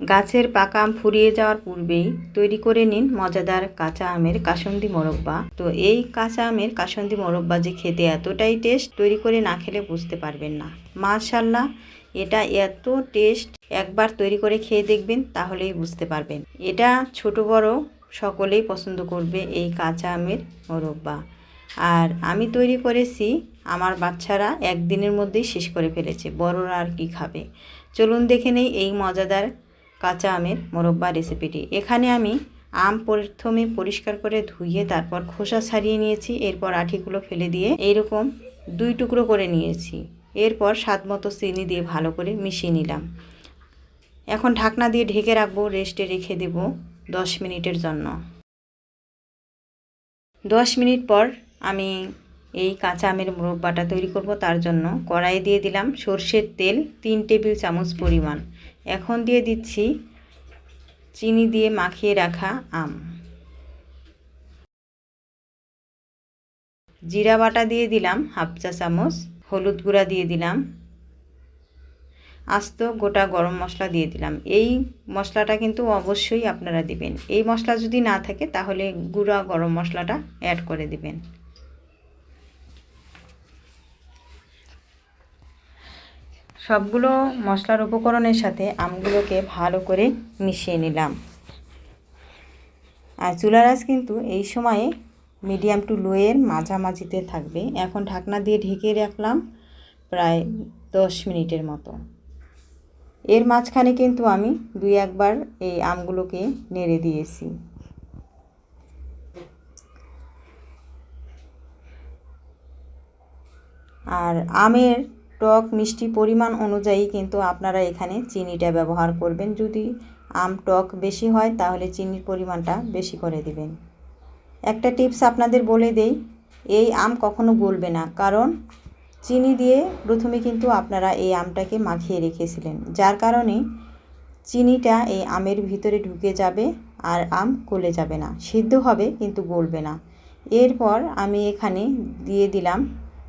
গাছের পাকা আম ফুরিয়ে যাওয়ার পূর্বেই তৈরি করে নিন মজাদার কাঁচা আমের কাসন্দি মোরব্বা। তো এই কাঁচা আমের কাসন্দি মোরব্বা যে খেতে এতটাই টেস্ট তৈরি করে না খেলে বুঝতে পারবেন না। মাশাল্লাহ এটা এত টেস্ট একবার তৈরি করে খেয়ে দেখবেন, তাহলেই বুঝতে পারবেন। এটা ছোট বড় সকলেই পছন্দ করবে এই কাঁচা আমের মোরব্বা। আর আমি তৈরি করেছি, আমার বাচ্চারা একদিনের মধ্যেই শেষ করে ফেলেছে, বড়রা আর কি খাবে। চলুন দেখে নেই এই মজাদার কাঁচা আমের মোরব্বা রেসিপিটি এখানে আমি আম প্রথমে পরিষ্কার করে ধুয়ে তারপর খোসা ছাড়িয়ে নিয়েছি, এরপর আঠিগুলো ফেলে দিয়ে এইরকম দুই টুকরো করে নিয়েছি। এরপর স্বাদ মতো চিনি দিয়ে ভালো করে মিশিয়ে নিলাম। এখন ঢাকনা দিয়ে ঢেকে রাখব রেস্টে রেখে দেব দশ মিনিটের জন্য। দশ মিনিট পর আমি এই কাঁচা আমের মোরব্বাটা তৈরি করব তার জন্য। কড়াই দিয়ে দিলাম সর্ষের তেল, তিন টেবিল চামচ পরিমাণ। এখন দিয়ে দিচ্ছি চিনি দিয়ে মাখিয়ে রাখা আম। জিরা বাটা দিয়ে দিলাম হাফ চা চামচ, হলুদ গুঁড়া দিয়ে দিলাম। আস্ত গোটা গরম মশলা দিয়ে দিলাম। এই মশলাটা কিন্তু অবশ্যই আপনারা দিবেন। এই মশলা যদি না থাকে তাহলে গুঁড়া গরম মশলাটা অ্যাড করে দিবেন। সবগুলো মশলার উপকরণের সাথে আমগুলোকে ভালো করে মিশিয়ে নিলাম। আর চুলার আঁচ কিন্তু এই সময়ে মিডিয়াম টু লোয়ের মাঝামাঝিতে থাকবে। এখন ঢাকনা দিয়ে ঢেকে রাখলাম প্রায় দশ মিনিটের মতো। এর মাঝখানে কিন্তু আমি দুই একবার এই আমগুলোকে নেড়ে দিয়েছি। আর আমের টক মিষ্টি পরিমাণ অনুযায়ী কিন্তু আপনারা এখানে চিনিটা ব্যবহার করবেন। যদি আম টক বেশি হয়, তাহলে চিনির পরিমাণটা বেশি করে দিবেন। একটা টিপস আপনাদের বলে দেই, এই আম কখনো গলবে না, কারণ চিনি দিয়ে প্রথমে কিন্তু আপনারা এই আমটাকে মাখিয়ে রেখেছিলেন, যার কারণে চিনিটা এই আমের ভিতরে ঢুকে যাবে আর আম গলে যাবে না, সিদ্ধ হবে কিন্তু গলবে না। এরপর আমি এখানে দিয়ে দিলাম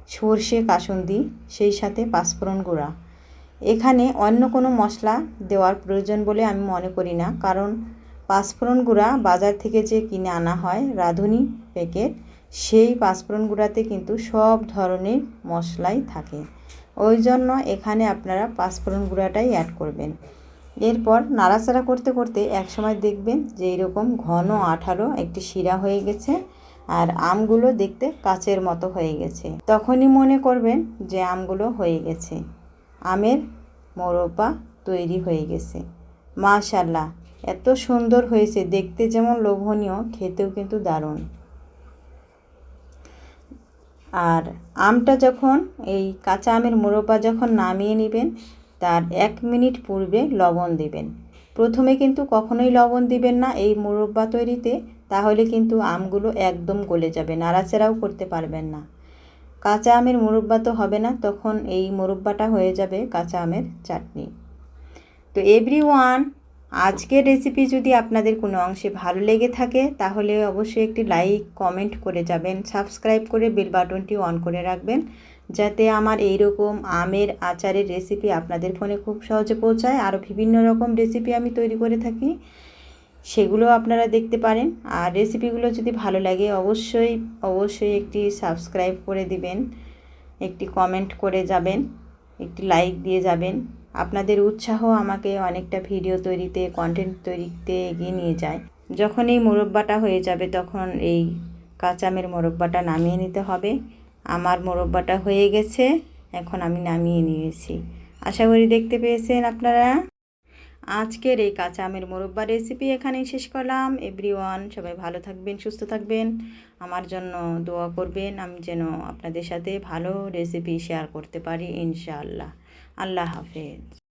সর্ষে, কাসুন্দি, সেই সাথে পাঁচফোড়ন গুঁড়া। এখানে অন্য কোনো মশলা দেওয়ার প্রয়োজন বলে আমি মনে করি না, কারণ পাঁচফোড়ন গুঁড়া বাজার থেকে যে কিনে আনা হয় রাঁধুনি প্যাকেট, সেই পাঁচফোড়ন গুঁড়াতে কিন্তু সব ধরনের মশলাই থাকে। ওই জন্য এখানে আপনারা পাঁচফোড়ন গুঁড়াটাই অ্যাড করবেন। এরপর নাড়াচাড়া করতে করতে একসময় দেখবেন যে এরকম ঘন আঠালো একটি শিরা হয়ে গেছে। আর আমগুলো দেখতে কাচের মতো হয়ে গেছে। তখনই মনে করবেন যে আমগুলো হয়ে গেছে। আমের মোরব্বা তৈরি হয়ে গেছে। মাশাল্লাহ, এত সুন্দর হয়েছে। দেখতে যেমন লোভনীয়, খেতেও কিন্তু দারুণ। আর আমটা যখন, এই কাঁচা আমের মোরব্বা যখন নামিয়ে নেবেন, তার এক মিনিট পূর্বে লবণ দেবেন। প্রথমে কিন্তু কখনোই লবণ দিবেন না। এই মোরব্বা তৈরিতে তাহলে কিন্তু আমগুলো একদম গলে যাবে, নাড়াচাড়াও করতে পারবেন না। কাঁচা আমের মুরব্বা তো হবে না, তখন এই মুরব্বাটা হয়ে যাবে কাঁচা আমের চাটনি। তো এভরি ওয়ান আজকের রেসিপি যদি আপনাদের কোনো অংশে ভালো লেগে থাকে, তাহলে অবশ্যই একটি লাইক কমেন্ট করে যাবেন সাবস্ক্রাইব করে বেল বাটনটি অন করে রাখবেন, যাতে আমার এই রকম আমের আচারের রেসিপি আপনাদের ফোনে খুব সহজে পৌঁছায়। আরও বিভিন্ন রকম রেসিপি আমি তৈরি করে থাকি। সেগুলো আপনারা দেখতে পারেন। আর রেসিপিগুলো যদি ভালো লাগে, অবশ্যই অবশ্যই একটি সাবস্ক্রাইব করে দিবেন, একটি কমেন্ট করে যাবেন, একটি লাইক দিয়ে যাবেন। আপনাদের উৎসাহ আমাকে অনেকটা ভিডিও তৈরিতে কন্টেন্ট তৈরিতে এগিয়ে নিয়ে যায়। যখন এই মোরব্বাটা হয়ে যাবে, তখন এই কাঁচামের মোরব্বাটা নামিয়ে নিতে হবে। আমার মোরব্বাটা হয়ে গেছে, এখন আমি নামিয়ে নিয়েছি। আশা করি দেখতে পেয়েছেন আপনারা। আজকের এই কাঁচা আমের মোরব্বা রেসিপি এখানেই শেষ করলাম। এভরিওয়ান সবাই ভালো থাকবেন, সুস্থ থাকবেন। আমার জন্য দোয়া করবেন, আমি যেন আপনাদের সাথে ভালো রেসিপি শেয়ার করতে পারি, ইনশাআল্লাহ। আল্লাহ হাফেজ।